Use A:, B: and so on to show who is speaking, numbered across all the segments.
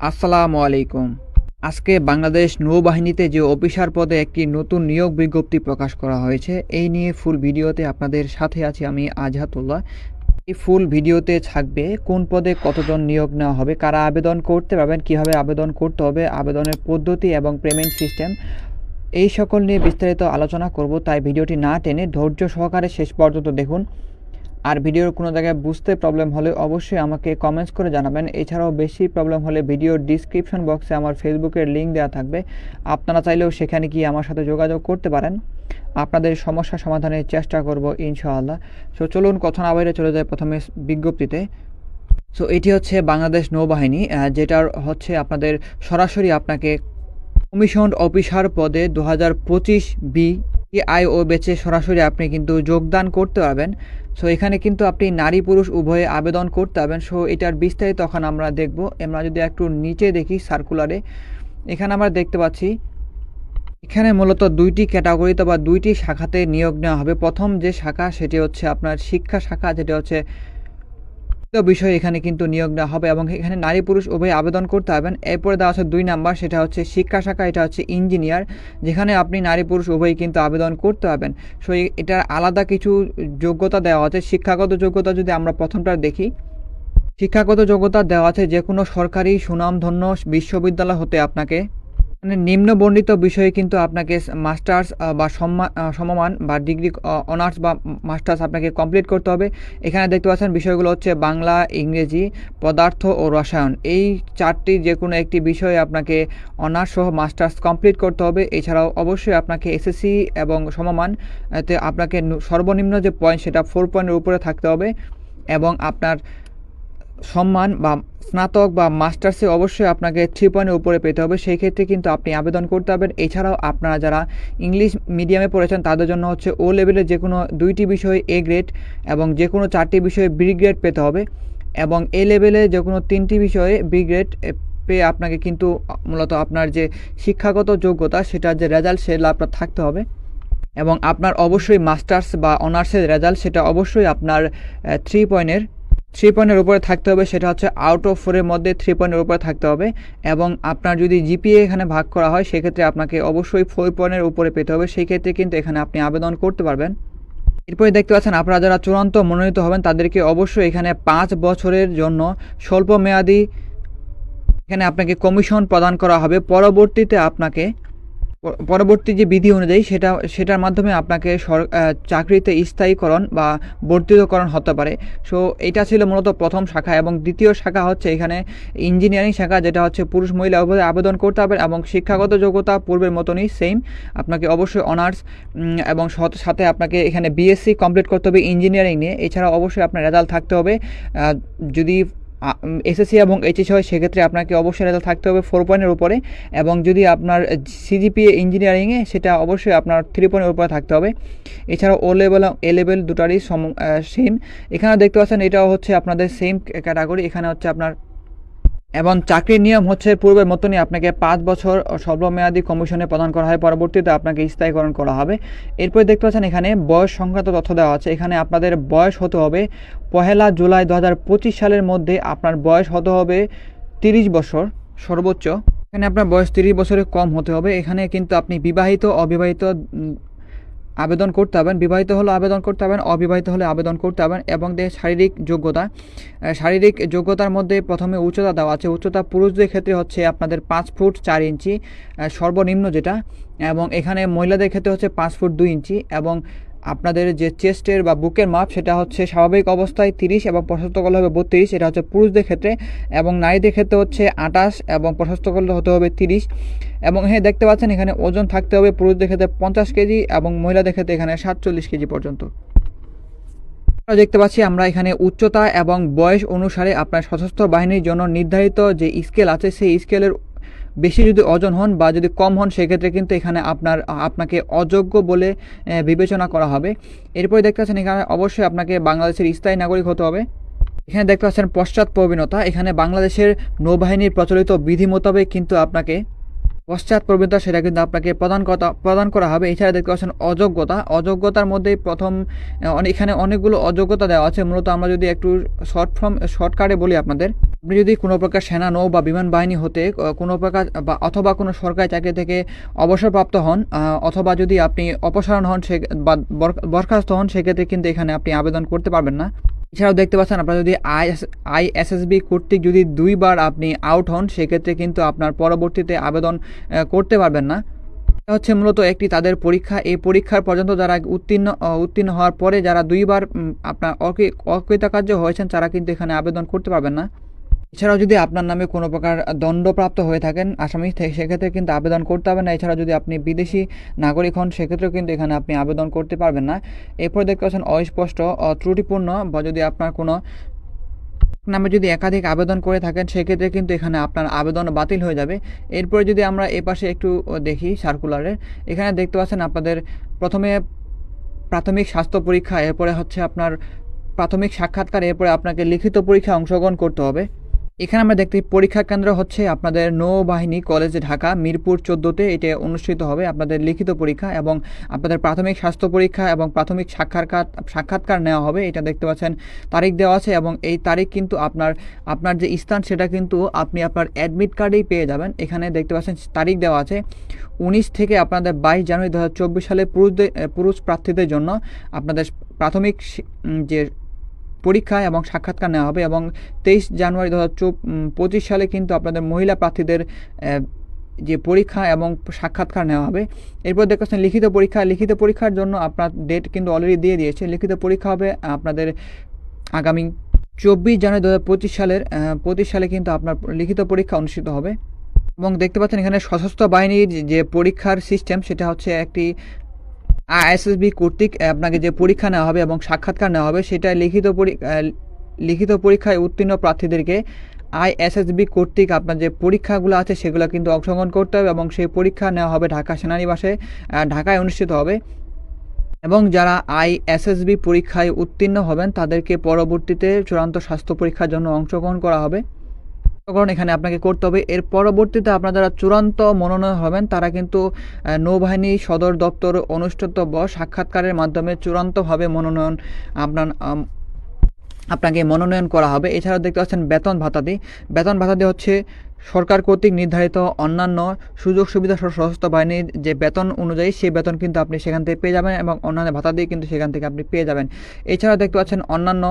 A: আসসালামু আলাইকুম। আজকে বাংলাদেশ নৌবাহিনীতে যে অফিসার পদে একটি নতুন নিয়োগ বিজ্ঞপ্তি প্রকাশ করা হয়েছে, এই নিয়ে ফুল ভিডিওতে আপনাদের সাথে আছি আমি আজহাতুল্লাহ এই ফুল ভিডিওতে থাকবে কোন পদে কতজন নিয়োগ নেওয়া হবে, কারা আবেদন করতে পারবেন, কীভাবে আবেদন করতে হবে, আবেদনের পদ্ধতি এবং পেমেন্ট সিস্টেম এই সকল নিয়ে বিস্তারিত আলোচনা করব, তাই ভিডিওটি না টেনে ধৈর্য সহকারে শেষ পর্যন্ত দেখুন। আর ভিডিওর কোনো জায়গায় বুঝতে প্রবলেম হলে অবশ্যই আমাকে কমেন্টস করে জানাবেন। এছাড়াও বেশি প্রবলেম হলে ভিডিওর ডিসক্রিপশন বক্সে আমার ফেসবুকের লিঙ্ক দেওয়া থাকবে। আপনারা চাইলেও সেখানে গিয়ে আমার সাথে যোগাযোগ করতে পারেন। আপনাদের সমস্যা সমাধানের চেষ্টা করব ইনশাআল্লাহ। সো চলুন কথা না বাইরে চলে যায় প্রথমে বিজ্ঞপ্তিতে। সো এটি হচ্ছে বাংলাদেশ নৌবাহিনী যেটার হচ্ছে আপনাদের সরাসরি আপনাকে কমিশন অফিসার পদে দু হাজার পঁচিশ বি আইও বেচে সরাসরি আপনি কিন্তু যোগদান করতে পারবেন। সো এখানে কিন্তু আপনি নারী পুরুষ উভয়ে আবেদন করতে পারবেন। সো এটার বিস্তারিত তখন আমরা দেখব। আমরা যদি একটু নিচে দেখি সার্কুলারে এখানে আমরা দেখতে পাচ্ছি, এখানে মূলত দুইটি ক্যাটাগরিতে বা দুইটি শাখাতে নিয়োগ নেওয়া হবে। প্রথম যে শাখা, সেটি হচ্ছে আপনার শিক্ষা শাখা, যেটা হচ্ছে বিষয় এখানে কিন্তু নিয়োগ দেওয়া হবে এবং এখানে নারী পুরুষ উভয় আবেদন করতে পারবেন। এরপরে দেওয়া আছে দুই নাম্বার, সেটা হচ্ছে শিক্ষা শাখা, এটা হচ্ছে ইঞ্জিনিয়ার, যেখানে আপনি নারী পুরুষ উভয়ই কিন্তু আবেদন করতে পারবেন। সো এটার আলাদা কিছু যোগ্যতা দেওয়া আছে। শিক্ষাগত যোগ্যতা যদি আমরা প্রথমটা দেখি, শিক্ষাগত যোগ্যতা দেওয়া আছে যে কোনো সরকারি সুনামধন্য বিশ্ববিদ্যালয় হতে আপনাকে মানে নিম্ন বর্ণিত বিষয়ে কিন্তু আপনাকে মাস্টার্স বা সম্মা- সমমান বা ডিগ্রি অনার্স বা মাস্টার্স আপনাকে কমপ্লিট করতে হবে। এখানে দেখতে পাচ্ছেন বিষয়গুলো হচ্ছে বাংলা, ইংরেজি, পদার্থ ও রসায়ন। এই চারটি যে কোনো একটি বিষয়ে আপনাকে অনার্স সহ মাস্টার্স কমপ্লিট করতে হবে। এছাড়াও অবশ্যই আপনাকে এসএসসি এবং সমমান আপনাকে সর্বনিম্ন যে পয়েন্ট সেটা ফোর পয়েন্টের উপরে থাকতে হবে এবং আপনার সম্মান বা স্নাতক বা মাস্টার্সে অবশ্যই আপনাকে থ্রি পয়েন্টের উপরে পেতে হবে। সেই ক্ষেত্রে কিন্তু আপনি আবেদন করতে পারবেন। এছাড়াও আপনারা যারা ইংলিশ মিডিয়ামে পড়েছেন, তাদের জন্য হচ্ছে ও লেভেলের যে কোনো দুইটি বিষয়ে এ গ্রেড এবং যে কোনো চারটি বিষয়ে বি গ্রেড পেতে হবে এবং এ লেভেলে যে কোনো তিনটি বিষয়ে বি গ্রেড পেয়ে আপনাকে কিন্তু মূলত আপনার যে শিক্ষাগত যোগ্যতা, সেটার যে রেজাল্ট সেটা আপনার থাকতে হবে এবং আপনার অবশ্যই মাস্টার্স বা অনার্সের রেজাল্ট সেটা অবশ্যই আপনার থ্রি পয়েন্টের থ্রি পয়েন্টের উপরে থাকতে হবে, সেটা হচ্ছে আউট অফ ফোরের মধ্যে থ্রি পয়েন্টের উপরে থাকতে হবে এবং আপনার যদি জিপিএ এখানে ভাগ করা হয়, সেক্ষেত্রে আপনাকে অবশ্যই ফোর পয়েন্টের উপরে পেতে হবে, সেই ক্ষেত্রে কিন্তু এখানে আপনি আবেদন করতে পারবেন। এরপরে দেখতে পাচ্ছেন, আপনারা যারা চূড়ান্ত মনোনীত হবেন, তাদেরকে অবশ্যই এখানে পাঁচ বছরের জন্য স্বল্প মেয়াদি এখানে আপনাকে কমিশন প্রদান করা হবে। পরবর্তীতে আপনাকে পরবর্তী যে বিধি অনুযায়ী সেটা, সেটার মাধ্যমে আপনাকে চাকরিতে স্থায়ীকরণ বা বর্ধিতকরণ হতে পারে। সো এটা ছিল মূলত প্রথম শাখা এবং দ্বিতীয় শাখা হচ্ছে এখানে ইঞ্জিনিয়ারিং শাখা, যেটা হচ্ছে পুরুষ মহিলা উভয় আবেদন করতে হবে এবং শিক্ষাগত যোগ্যতা পূর্বের মতনই সেম আপনাকে অবশ্যই অনার্স এবং সাথে আপনাকে এখানে বিএসসি কমপ্লিট করতে হবে ইঞ্জিনিয়ারিং নিয়ে। এছাড়া অবশ্যই আপনার রেজাল্ট থাকতে হবে। যদি এসএসসি এবং এইচএস হয়, সেক্ষেত্রে আপনাকে অবশ্যই রেজাল্ট থাকতে হবে ফোর পয়েন্টের উপরে। এবং যদি আপনার সিজিপিএ ইঞ্জিনিয়ারিংয়ে সেটা অবশ্যই আপনার থ্রি পয়েন্টের উপরে থাকতে হবে। এছাড়াও ও লেভেল এ লেভেল দুটারই সম সেম এখানে দেখতে পাচ্ছেন, এটাও হচ্ছে আপনাদের সেম ক্যাটাগরি এখানে হচ্ছে আপনার এবং চাকরির নিয়ম হচ্ছে পূর্বের মতনই আপনাকে পাঁচ বছর স্বল্পমেয়াদী কমিশনে প্রদান করা হয়। পরবর্তীতে আপনাকে স্থায়ীকরণ করা হবে। এরপরে দেখতে পাচ্ছেন এখানে বয়স সংক্রান্ত তথ্য দেওয়া আছে। এখানে আপনাদের বয়স হতে হবে পহেলা জুলাই দু হাজার পঁচিশ সালের মধ্যে। আপনার বয়স হতে হবে তিরিশ বছর সর্বোচ্চ। এখানে আপনার বয়স তিরিশ বছরের কম হতে হবে। এখানে কিন্তু আপনি বিবাহিত, অবিবাহিত আবেদন করতে হবেন, বিবাহিত হলে আবেদন করতে হবেন, অবিবাহিত হলে আবেদন করতে হবেন এবং দেহ শারীরিক যোগ্যতা শারীরিক যোগ্যতার মধ্যে প্রথমে উচ্চতা দেওয়া আছে। উচ্চতা পুরুষদের ক্ষেত্রে হচ্ছে আপনাদের পাঁচ ফুট চার ইঞ্চি সর্বনিম্ন যেটা এবং এখানে মহিলাদের ক্ষেত্রে হচ্ছে পাঁচ ফুট দুই ইঞ্চি এবং আপনাদের যে চেস্টের বা বুকের মাপ, সেটা হচ্ছে স্বাভাবিক অবস্থায় তিরিশ এবং প্রশস্ত করলে হবে বত্রিশ। এটা হচ্ছে পুরুষদের ক্ষেত্রে। এবং নারীদের ক্ষেত্রে হচ্ছে আঠাশ এবং প্রশস্ত করলে হতে হবে তিরিশ। এবং হ্যাঁ দেখতে পাচ্ছেন এখানে ওজন থাকতে হবে পুরুষদের ক্ষেত্রে পঞ্চাশ কেজি এবং মহিলাদের ক্ষেত্রে এখানে সাতচল্লিশ কেজি পর্যন্ত। আমরা দেখতে পাচ্ছি আমরা এখানে উচ্চতা এবং বয়স অনুসারে আপনার সশস্ত্র বাহিনীর জন্য নির্ধারিত যে স্কেল আছে, সেই স্কেলের বেশি যদি ওজন হন বা যদি কম হন, সেক্ষেত্রে কিন্তু এখানে আপনার, আপনাকে অযোগ্য বলে বিবেচনা করা হবে। এরপরে দেখতে পাচ্ছেন এখানে অবশ্যই আপনাকে বাংলাদেশের স্থায়ী নাগরিক হতে হবে। এখানে দেখতে পাচ্ছেন পশ্চাৎ প্রবীণতা। এখানে বাংলাদেশের নৌবাহিনীর প্রচলিত বিধি মোতাবেক কিন্তু আপনাকে পশ্চাৎ প্রবৃত্তা সেটা কিন্তু আপনাকে প্রদান করা প্রদান করা হবে। এছাড়া দেখতে পাচ্ছেন অযোগ্যতা। অযোগ্যতার মধ্যে প্রথম এখানে অনেকগুলো অযোগ্যতা দেওয়া আছে। মূলত আমরা যদি একটু শর্ট ফর্ম শর্টকাটে বলি আপনাদের। আপনি যদি কোনো প্রকার সেনা, নৌ বা বিমান বাহিনী হতে কোনো প্রকার, বা অথবা কোনো সরকারি চাকরি থেকে অবসরপ্রাপ্ত হন অথবা যদি আপনি অপসারণ হন, সে, বা বরখাস্ত হন, সেক্ষেত্রে কিন্তু এখানে আপনি আবেদন করতে পারবেন না। এছাড়াও দেখতে পাচ্ছেন, আপনারা যদি আই এস আইএসএসবি কর্তৃক যদি দুইবার আপনি আউট হন, সেক্ষেত্রে কিন্তু আপনার পরবর্তীতে আবেদন করতে পারবেন না। এটা হচ্ছে মূলত একটি তাদের পরীক্ষা। এই পরীক্ষার পর্যন্ত যারা উত্তীর্ণ উত্তীর্ণ হওয়ার পরে যারা দুইবার আপনার অকৃ- অকৃতকার্য হয়েছেন, তারা কিন্তু এখানে আবেদন করতে পারবেন না। এছাড়াও যদি আপনার নামে কোনো প্রকার দণ্ডপ্রাপ্ত হয়ে থাকেন আসামি সেক্ষেত্রে কিন্তু আবেদন করতে হবে না। এছাড়া যদি আপনি বিদেশি নাগরিক হন, সেক্ষেত্রেও কিন্তু এখানে আপনি আবেদন করতে পারবেন না। এরপর দেখতে পাচ্ছেন অস্পষ্ট ত্রুটিপূর্ণ বা যদি আপনার কোনো নামে যদি একাধিক আবেদন করে থাকেন, সেক্ষেত্রে কিন্তু এখানে আপনার আবেদন বাতিল হয়ে যাবে। এরপরে যদি আমরা এ পাশে একটু দেখি সার্কুলারের এখানে দেখতে পাচ্ছেন আপনাদের প্রথমে প্রাথমিক স্বাস্থ্য পরীক্ষা, এরপরে হচ্ছে আপনার প্রাথমিক সাক্ষাৎকার, এরপরে আপনাকে লিখিত পরীক্ষায় অংশগ্রহণ করতে হবে। এখানে আমরা দেখতে পরীক্ষা কেন্দ্র হচ্ছে আপনাদের নৌবাহিনী কলেজ ঢাকা, মিরপুর চোদ্দোতে এটা অনুষ্ঠিত হবে আপনাদের লিখিত পরীক্ষা এবং আপনাদের প্রাথমিক স্বাস্থ্য পরীক্ষা এবং প্রাথমিক সাক্ষাৎকার সাক্ষাৎকার নেওয়া হবে, এটা দেখতে পাচ্ছেন, তারিখ দেওয়া আছে এবং এই তারিখ কিন্তু আপনার আপনার যে স্থান সেটা কিন্তু আপনি আপনার অ্যাডমিট কার্ডেই পেয়ে যাবেন, এখানে দেখতে পাচ্ছেন তারিখ দেওয়া আছে উনিশ থেকে আপনাদের বাইশ জানুয়ারি দু হাজার চব্বিশ সালে পুরুষদের, পুরুষ প্রার্থীদের জন্য আপনাদের প্রাথমিক যে পরীক্ষা এবং সাক্ষাৎকার নেওয়া হবে এবং তেইশ জানুয়ারি দু হাজার পঁচিশ সালে কিন্তু আপনাদের মহিলা প্রার্থীদের যে পরীক্ষা এবং সাক্ষাৎকার নেওয়া হবে। এরপর দেখতে পাচ্ছেন লিখিত পরীক্ষা। লিখিত পরীক্ষার জন্য আপনার ডেট কিন্তু অলরেডি দিয়ে দিয়েছে। লিখিত পরীক্ষা হবে আপনাদের আগামী চব্বিশ জানুয়ারি দু হাজার পঁচিশ সালের পঁচিশ সালে কিন্তু আপনার লিখিত পরীক্ষা অনুষ্ঠিত হবে। এবং দেখতে পাচ্ছেন এখানে সশস্ত্র বাহিনীর যে পরীক্ষার সিস্টেম সেটা হচ্ছে একটি আইএসএসবি কর্তৃক আপনাকে যে পরীক্ষা নেওয়া হবে এবং সাক্ষাৎকার নেওয়া হবে, সেটা লিখিত লিখিত পরীক্ষায় উত্তীর্ণ প্রার্থীদেরকে আইএসএসবি কর্তৃক আপনার যে পরীক্ষাগুলো আছে, সেগুলো কিন্তু অংশগ্রহণ করতে হবে এবং সেই পরীক্ষা নেওয়া হবে ঢাকা সেনানিবাসে ঢাকায় অনুষ্ঠিত হবে। এবং যারা আইএসএসবি পরীক্ষায় উত্তীর্ণ হবেন, তাদেরকে পরবর্তীতে চূড়ান্ত স্বাস্থ্য পরীক্ষার জন্য অংশগ্রহণ করা হবে। অংশগ্রহণ এখানে আপনাকে করতে হবে। এর পরবর্তীতে আপনার যারা চূড়ান্ত মনোনয়ন হবেন, তারা কিন্তু নৌবাহিনী সদর দপ্তর অনুষ্ঠিতব্য। সাক্ষাৎকারের মাধ্যমে চূড়ান্তভাবে মনোনয়ন আপনার আপনাকে মনোনয়ন করা হবে। এছাড়াও দেখতে পাচ্ছেন বেতন ভাতাদি। বেতন ভাতাদি হচ্ছে সরকার কর্তৃক নির্ধারিত অন্যান্য সুযোগ সুবিধা সশস্ত্র বাহিনীর যে বেতন অনুযায়ী, সেই বেতন কিন্তু আপনি সেখান থেকে পেয়ে যাবেন এবং অন্যান্য ভাতা দিয়ে কিন্তু সেখান থেকে আপনি পেয়ে যাবেন। এছাড়াও দেখতে পাচ্ছেন অন্যান্য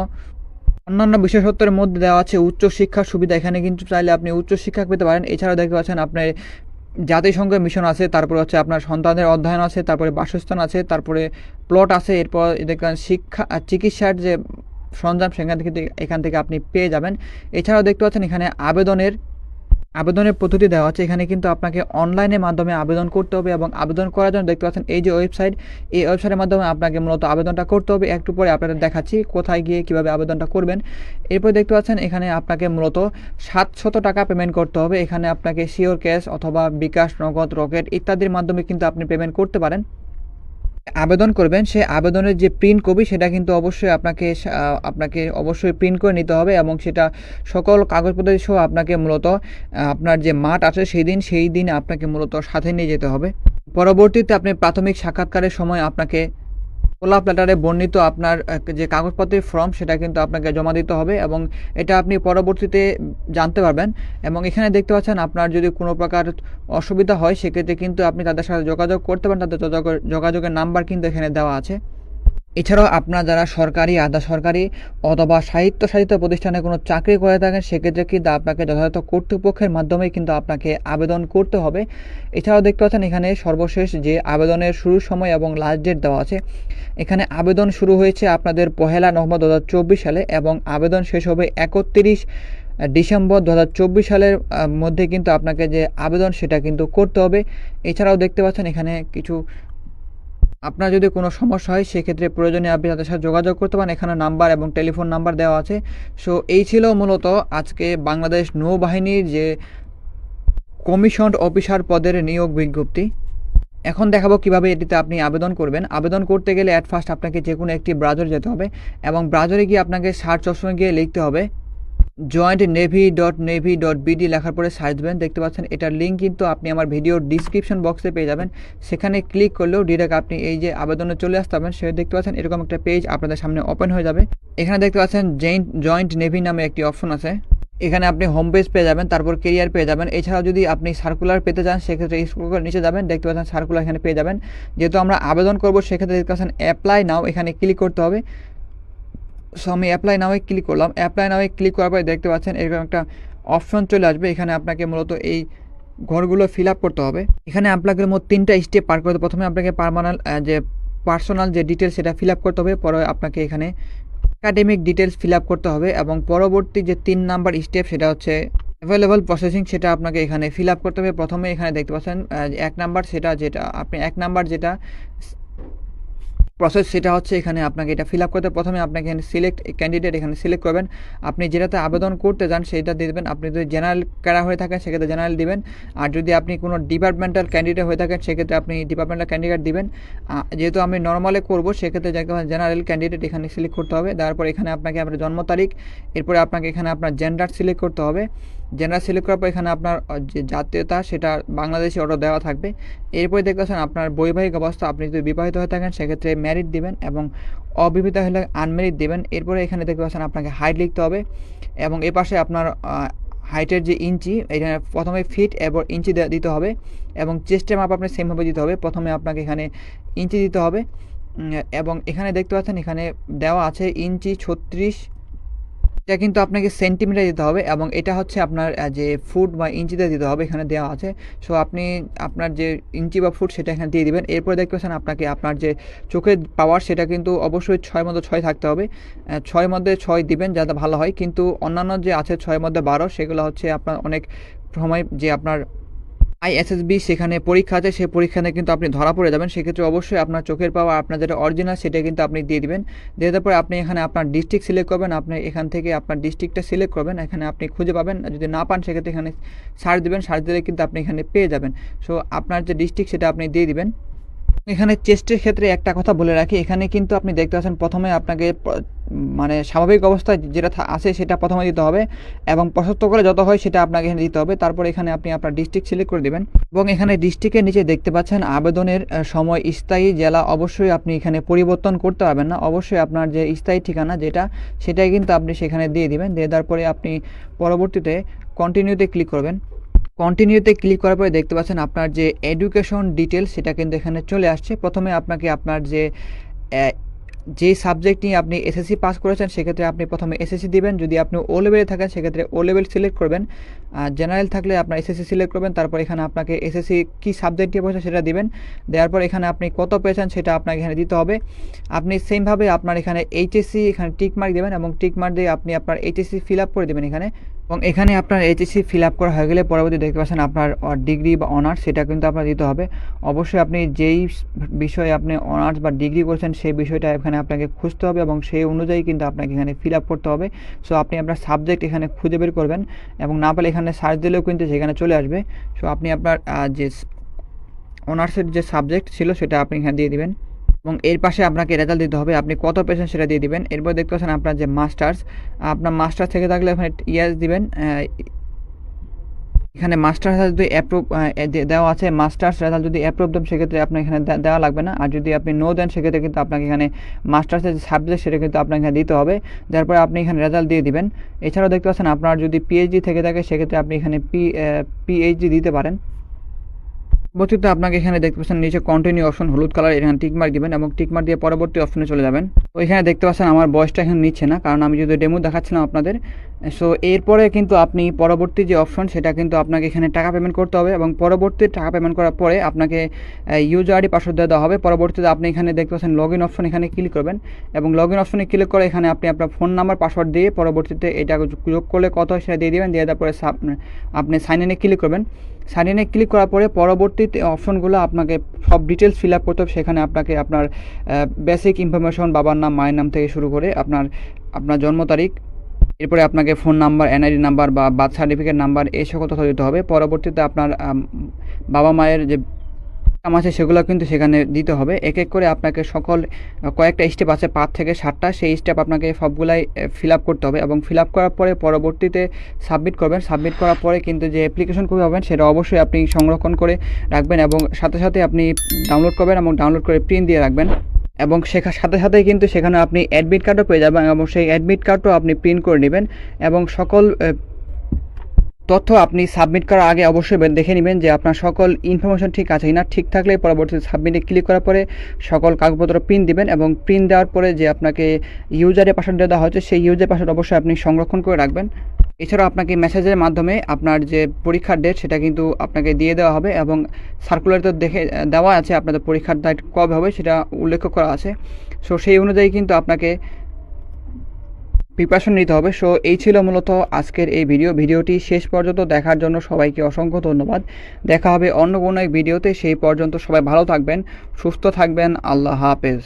A: অন্যান্য বিশেষত্বের মধ্যে দেওয়া আছে উচ্চ শিক্ষার সুবিধা। এখানে কিন্তু চাইলে আপনি উচ্চ শিক্ষা পেতে পারেন। এছাড়াও দেখতে পাচ্ছেন আপনার জাতিসংঘের মিশন আছে, তারপরে হচ্ছে আপনার সন্তানদের অধ্যয়ন আছে, তারপরে বাসস্থান আছে, তারপরে প্লট আছে, এরপর দেখবেন শিক্ষা আর চিকিৎসার যে সরঞ্জাম, সেখান থেকে, এখান থেকে আপনি পেয়ে যাবেন। এছাড়াও দেখতে পাচ্ছেন এখানে আবেদনের আবেদনের পদ্ধতি দেওয়া আছে এখানে কিন্তু আপনাকে অনলাইনের মাধ্যমে আবেদন করতে হবে এবং আবেদন করার জন্য দেখতে পাচ্ছেন এই যে ওয়েবসাইট, এই ওয়েবসাইটের মাধ্যমে আপনাকে মূলত আবেদনটা করতে হবে। একটু পরে আপনাদের দেখাচ্ছি কোথায় গিয়ে কীভাবে আবেদনটা করবেন। এরপর দেখতে পাচ্ছেন এখানে আপনাকে মূলত সাতশত টাকা পেমেন্ট করতে হবে। এখানে আপনাকে শিওর ক্যাশ অথবা বিকাশ, নগদ রকেট ইত্যাদির মাধ্যমে কিন্তু আপনি পেমেন্ট করতে পারেন। আবেদন করবেন সেই আবেদনের যে প্রিন্ট কপি সেটা কিন্তু অবশ্যই আপনাকে আপনাকে অবশ্যই প্রিন্ট করে নিতে হবে এবং সেটা সকল কাগজপত্র সহ আপনাকে মূলত আপনার যে মাঠ আছে সেই দিন সেই দিন আপনাকে মূলত সাথে নিয়ে যেতে হবে। পরবর্তীতে আপনি প্রাথমিক সাক্ষাৎকারের সময় আপনাকে খোলা লেটারে বর্ণিত আপনার যে কাগজপত্রের ফর্ম, সেটা কিন্তু আপনাকে জমা দিতে হবে এবং এটা আপনি পরবর্তীতে জানতে পারবেন। এবং এখানে দেখতে পাচ্ছেন আপনার যদি কোনো প্রকার অসুবিধা হয়, সেক্ষেত্রে কিন্তু আপনি তাদের সাথে যোগাযোগ করতে পারেন। তাদের যোগাযোগ- যোগাযোগের নাম্বার কিন্তু এখানে দেওয়া আছে। এছাড়াও আপনারা যারা সরকারি, আধা সরকারি অথবা সাহিত্য সাহিত্য প্রতিষ্ঠানে কোনো চাকরি করে থাকেন, সেক্ষেত্রে কিন্তু আপনাকে যথাযথ কর্তৃপক্ষের মাধ্যমে কিন্তু আপনাকে আবেদন করতে হবে। এছাড়াও দেখতে পাচ্ছেন এখানে সর্বশেষ যে আবেদনের শুরুর সময় এবং লাস্ট ডেট দেওয়া আছে, এখানে আবেদন শুরু হয়েছে আপনাদের পহেলা নভেম্বর দু হাজার চব্বিশ সালে এবং আবেদন শেষ হবে একত্রিশ ডিসেম্বর দু হাজার চব্বিশ সালের মধ্যে কিন্তু আপনাকে যে আবেদন সেটা কিন্তু করতে হবে। এছাড়াও দেখতে পাচ্ছেন এখানে কিছু আপনার যদি কোনো সমস্যা হয়, সেক্ষেত্রে প্রয়োজনে আপনি তাদের সাথে যোগাযোগ করতে পারেন। এখানে নাম্বার এবং টেলিফোন নাম্বার দেওয়া আছে। সো এই ছিল মূলত আজকে বাংলাদেশ নৌবাহিনীর যে কমিশন অফিসার পদের নিয়োগ বিজ্ঞপ্তি। এখন দেখাবো কীভাবে এটিতে আপনি আবেদন করবেন। আবেদন করতে গেলে অ্যাট ফার্স্ট আপনাকে যে কোনো একটি ব্রাউজার যেতে হবে এবং ব্রাউজারে গিয়ে আপনাকে সার্চ অপশনে গিয়ে লিখতে হবে joint navy dot navy dot BD লেখার পরে সার্চ দেবেন দেখতে পাচ্ছেন। এটার লিঙ্ক কিন্তু আপনি আমার ভিডিওর ডিসক্রিপশন বক্সে পেয়ে যাবেন। সেখানে ক্লিক করলেও ডিরেক্ট আপনি এই যে আবেদনে চলে আসতে পারবেন, সেটা দেখতে পাচ্ছেন। এরকম একটা পেজ আপনাদের সামনে ওপেন হয়ে যাবে। এখানে দেখতে পাচ্ছেন জয়েন্ট জয়েন্ট নেভি নামে একটি অপশন আছে। এখানে আপনি হোম পেজ পেয়ে যাবেন, তারপর কেরিয়ার পেয়ে যাবেন। এছাড়াও যদি আপনি সার্কুলার পেতে চান, সেক্ষেত্রে স্কুল নিচে যাবেন। দেখতে পাচ্ছেন সার্কুলার এখানে পেয়ে যাবেন। যেহেতু আমরা আবেদন করব, সেক্ষেত্রে দেখতে পাচ্ছেন অ্যাপ্লাই নাও এখানে ক্লিক করতে হবে। সো আমি অ্যাপ্লাই নাওয়ে ক্লিক করলাম। অ্যাপ্লাই নাওয়ে ক্লিক করার পরে দেখতে পাচ্ছেন এরকম একটা অপশন চলে আসবে। এখানে আপনাকে মূলত এই ঘরগুলো ফিল আপ করতে হবে। এখানে আপনাকে মোট তিনটা স্টেপ পার করতে প্রথমে আপনাকে পারমানেন্ট যে পার্সোনাল যে ডিটেলস সেটা ফিল আপ করতে হবে। পরে আপনাকে এখানে একাডেমিক ডিটেলস ফিল আপ করতে হবে এবং পরবর্তী যে তিন নাম্বার স্টেপ সেটা হচ্ছে অ্যাভেলেবল প্রসেসিং সেটা আপনাকে এখানে ফিল আপ করতে হবে। প্রথমে এখানে দেখতে পাচ্ছেন এক নাম্বার সেটা যেটা, আপনি এক নাম্বার যেটা প্রসেস সেটা হচ্ছে এখানে আপনাকে এটা ফিল আপ করতে প্রথমে আপনাকে এখানে সিলেক্ট ক্যান্ডিডেট এখানে সিলেক্ট করবেন। আপনি যেটাতে আবেদন করতে চান সেটা দেবেন। আপনি যদি জেনারেল ক্যাডার হয়ে থাকেন সেক্ষেত্রে জেনারেল দিবেন। আর যদি আপনি কোনো ডিপার্টমেন্টাল ক্যান্ডিডেট হয়ে থাকেন সেক্ষেত্রে আপনি ডিপার্টমেন্টাল ক্যান্ডিডেট দিবেন। যেহেতু আমি নর্মালে করব, সেক্ষেত্রে জেনারেল ক্যান্ডিডেট এখানে সিলেক্ট করতে হবে। তারপর এখানে আপনাকে আপনার জন্ম তারিখ, এরপরে আপনাকে এখানে আপনার জেন্ডার সিলেক্ট করতে হবে। জেন্ডার সিলেক্ট করার পর এখানে আপনার যে জাতীয়তা, সেটা বাংলাদেশি অর্ডার দেওয়া থাকবে। এরপরে দেখতে পাচ্ছেন আপনার বৈবাহিক অবস্থা, আপনি যদি বিবাহিত হয়ে থাকেন, সেক্ষেত্রে ম্যারিড দিবেন এবং অবিবাহিত হলে আনম্যারিড দিবেন। এরপরে এখানে দেখতে পাচ্ছেন আপনাকে হাইট লিখতে হবে এবং এ পাশে আপনার হাইটের যে ইঞ্চি এখানে প্রথমে ফিট এবং ইঞ্চি দিতে হবে এবং চেস্টের মাপ আপনি সেমভাবে দিতে হবে। প্রথমে আপনাকে এখানে ইঞ্চি দিতে হবে। এবং এখানে দেখতে পাচ্ছেন, এখানে দেওয়া আছে ইঞ্চি ছত্রিশ এটা কিন্তু আপনাকে সেন্টিমিটার দিতে হবে এবং এটা হচ্ছে আপনার যে ফুট বা ইঞ্চিতে দিতে হবে, এখানে দেওয়া আছে। সো আপনি আপনার যে ইঞ্চি বা ফুট সেটা এখানে দিয়ে দিবেন। এরপরে দেখতে পাচ্ছেন আপনাকে আপনার যে চোখের পাওয়ার সেটা কিন্তু অবশ্যই ছয় মধ্যে ছয় থাকতে হবে। ছয় মধ্যে ছয় দিবেন যাতে ভালো হয়। কিন্তু অন্যান্য যে আছে ছয় মধ্যে বারো, সেগুলো হচ্ছে আপনার অনেক সময় যে আপনার আইএসএসবি সেখানে পরীক্ষা আছে, সেই পরীক্ষাতে কিন্তু আপনি ধরা পড়ে যাবেন। সেক্ষেত্রে অবশ্যই আপনার চোখের পাওয়া, আপনার যেটা অরিজিনাল সেটা কিন্তু আপনি দিয়ে দেবেন। দিয়ে দেওয়ার পরে আপনি এখানে আপনার ডিস্ট্রিক্ট সিলেক্ট করবেন। আপনি এখান থেকে আপনার ডিস্ট্রিক্টটা সিলেক্ট করবেন। এখানে আপনি খুঁজে পাবেন। যদি না পান, সেক্ষেত্রে এখানে সার্চ দেবেন। সার্চ দিলে কিন্তু আপনি এখানে পেয়ে যাবেন। সো আপনার যে ডিস্ট্রিক্ট সেটা আপনি দিয়ে দিবেন। এখানে চেস্টের ক্ষেত্রে একটা কথা বলে রাখি, এখানে কিন্তু আপনি দেখতে পাচ্ছেন প্রথমে আপনাকে মানে স্বাভাবিক অবস্থায় যেটা আছে সেটা প্রথমে দিতে হবে এবং প্রশস্ত করে যত হয় সেটা আপনাকে এখানে দিতে হবে। তারপর এখানে আপনি আপনার ডিস্ট্রিক্ট সিলেক্ট করে দেবেন এবং এখানে ডিস্ট্রিক্টের নিচে দেখতে পাচ্ছেন আবেদনের সময় স্থায়ী জেলা অবশ্যই আপনি এখানে পরিবর্তন করতে পারবেন না। অবশ্যই আপনার যে স্থায়ী ঠিকানা যেটা, সেটাই কিন্তু আপনি সেখানে দিয়ে দিবেন। দিয়ে দেওয়ার পরে আপনি পরবর্তীতে কন্টিনিউতে ক্লিক করবেন। কন্টিনিউতে ক্লিক করার পরে দেখতে পাচ্ছেন আপনার যে এডুকেশন ডিটেলস সেটা কিন্তু এখানে চলে আসছে। প্রথমে আপনাকে আপনার যে যে সাবজেক্ট নিয়ে আপনি এসএসসি পাস করেছেন, সেক্ষেত্রে আপনি প্রথমে এসএসসি দিবেন। যদি আপনি ও লেভেলে থাকেন, সেক্ষেত্রে ও লেভেল সিলেক্ট করবেন। জেনারেল থাকলে আপনার এসএসসি সিলেক্ট করবেন। তারপর এখানে আপনাকে এসএসসি কী সাবজেক্ট নিয়ে পড়েছেন, সেটা দিবেন। দেওয়ার পর এখানে আপনি কত পেয়েছেন, সেটা আপনাকে এখানে দিতে হবে। আপনি সেমভাবে আপনার এখানে এইচএসসি এখানে টিক মার্ক দেবেন এবং টিক মার্ক দিয়ে আপনি আপনার এইচএসসি ফিল আপ করে দেবেন এখানে। এবং এখানে আপনার এইচএসসি ফিল আপ করা হয়ে গেলে পরবর্তী দেখতে পাচ্ছেন আপনার ডিগ্রি বা অনার্স সেটা কিন্তু আপনার দিতে হবে। অবশ্যই আপনি যেই বিষয়ে আপনি অনার্স বা ডিগ্রি করছেন, সেই বিষয়টা এখানে আপনাকে খুঁজতে হবে এবং সেই অনুযায়ী কিন্তু আপনাকে এখানে ফিল আপ করতে হবে। সো আপনি আপনার সাবজেক্ট এখানে খুঁজে বের করবেন এবং না পেলে এখানে সার্চ দিলেও কিন্তু সেখানে চলে আসবে। সো আপনি আপনার যে অনার্সের যে সাবজেক্ট ছিল, সেটা আপনি এখানে দিয়ে দিবেন। এবং এর পাশে আপনাকে রেজাল্ট দিতে হবে, আপনি কত পেশেন্ট সেটা দিয়ে দিবেন। এরপর দেখতে পাচ্ছেন আপনার যে মাস্টার্স আপনার মাস্টার্স থেকে থাকলে এখানে ইয়াস দিবেন। এখানে মাস্টার্স যদি অ্যাপ্রুভ দেওয়া আছে মাস্টার্স রেজাল্ট যদি অ্যাপ্রুভ দেন, সেক্ষেত্রে আপনার এখানে দেওয়া লাগবে না। আর যদি আপনি নো দেন, সেক্ষেত্রে কিন্তু আপনাকে এখানে মাস্টার্সের যে সাবজেক্ট সেটা কিন্তু আপনাকে এখানে দিতে হবে। তারপরে আপনি এখানে রেজাল্ট দিয়ে দিবেন। এছাড়াও দেখতে পাচ্ছেন আপনার যদি পিএইচডি থেকে থাকে, সেক্ষেত্রে আপনি এখানে পি পিএইচডি দিতে পারেন। পরবর্তীতে আপনাকে এখানে দেখতে পাচ্ছেন, নিচে কন্টিনিউ অপশন হলুদ কালার এখানে টিক মার্ক দিবেন এবং টিক মার্ক দিয়ে পরবর্তী অপশনে চলে যাবেন। তো এখানে দেখতে পাচ্ছেন, আমার বয়সটা এখানে নিচ্ছে না, কারণ আমি যদি ডেমো দেখাচ্ছিলাম আপনাদের সো এরপরে কিন্তু আপনি পরবর্তী যে অপশন সেটা কিন্তু আপনাকে এখানে টাকা পেমেন্ট করতে হবে এবং পরবর্তী টাকা পেমেন্ট করার পরে আপনাকে ইউজার আইডি পাসওয়ার্ড দেওয়া হবে। পরবর্তীতে আপনি এখানে দেখতে পাচ্ছেন লগ ইন অপশন এখানে ক্লিক করবেন এবং লগ ইন অপশনে ক্লিক করে এখানে আপনি আপনার ফোন নাম্বার পাসওয়ার্ড দিয়ে পরবর্তীতে এটা যোগ করলে কত হয় সেটা দিয়ে দেবেন। দিয়ে তারপরে আপনি সাইন ইনে ক্লিক করবেন। সাইন ইনে ক্লিক করার পরে পরবর্তীতে অপশনগুলো আপনাকে সব ডিটেলস ফিল আপ করতে হবে। সেখানে আপনাকে আপনার বেসিক ইনফরমেশন বাবার নাম, মায়ের নাম থেকে শুরু করে আপনার আপনার জন্ম তারিখ এরপরে আপনাকে ফোন নাম্বার এনআইডি নাম্বার বা বার্থ সার্টিফিকেট নাম্বার এই সকল তথ্য দিতে হবে। পরবর্তীতে আপনার বাবা মায়ের যে কাম আছে সেগুলো কিন্তু সেখানে দিতে হবে। এক এক করে আপনাকে সকল কয়েকটা স্টেপ আছে, পাঁচ থেকে সাতটা। সেই স্টেপ আপনাকে সবগুলাই ফিল আপ করতে হবে এবং ফিল আপ করার পরে পরবর্তীতে সাবমিট করবেন। সাবমিট করার পরে কিন্তু যে অ্যাপ্লিকেশন কপি পাবেন সেটা অবশ্যই আপনি সংরক্ষণ করে রাখবেন এবং সাথে সাথে আপনি ডাউনলোড করবেন এবং ডাউনলোড করে প্রিন্ট দিয়ে রাখবেন। এবং শেখার সাথে সাথেই কিন্তু সেখানে আপনি অ্যাডমিট কার্ডও পেয়ে যাবেন এবং সেই অ্যাডমিট কার্ডও আপনি প্রিন্ট করে নেবেন এবং সকল তথ্য আপনি সাবমিট করার আগে অবশ্যই দেখে নেবেন যে আপনার সকল ইনফরমেশন ঠিক আছে কিনা। ঠিক থাকলে পরবর্তীতে সাবমিটে ক্লিক করার পরে সকল কাগজপত্র প্রিন্ট দিবেন এবং প্রিন্ট দেওয়ার পরে যে আপনাকে ইউজারের পাসওয়ার্ড দেওয়া হয়েছে, সেই ইউজার পাসওয়ার্ড অবশ্যই আপনি সংরক্ষণ করে রাখবেন। এছাড়াও আপনাকে মেসেজের মাধ্যমে আপনার যে পরীক্ষার ডেট সেটা কিন্তু আপনাকে দিয়ে দেওয়া হবে এবং সার্কুলার তো দেখে, দেওয়া আছে আপনাদের পরীক্ষার ডেট কবে হবে সেটা উল্লেখ করা আছে। সো সেই অনুযায়ী কিন্তু আপনাকে প্রিপারেশন নিতে হবে। সো এই ছিল মূলত আজকের এই ভিডিও ভিডিওটি শেষ পর্যন্ত দেখার জন্য সবাইকে অসংখ্য ধন্যবাদ। দেখা হবে অন্য কোনো এক ভিডিওতে সেই পর্যন্ত সবাই ভালো থাকবেন, সুস্থ থাকবেন। আল্লাহ হাফেজ।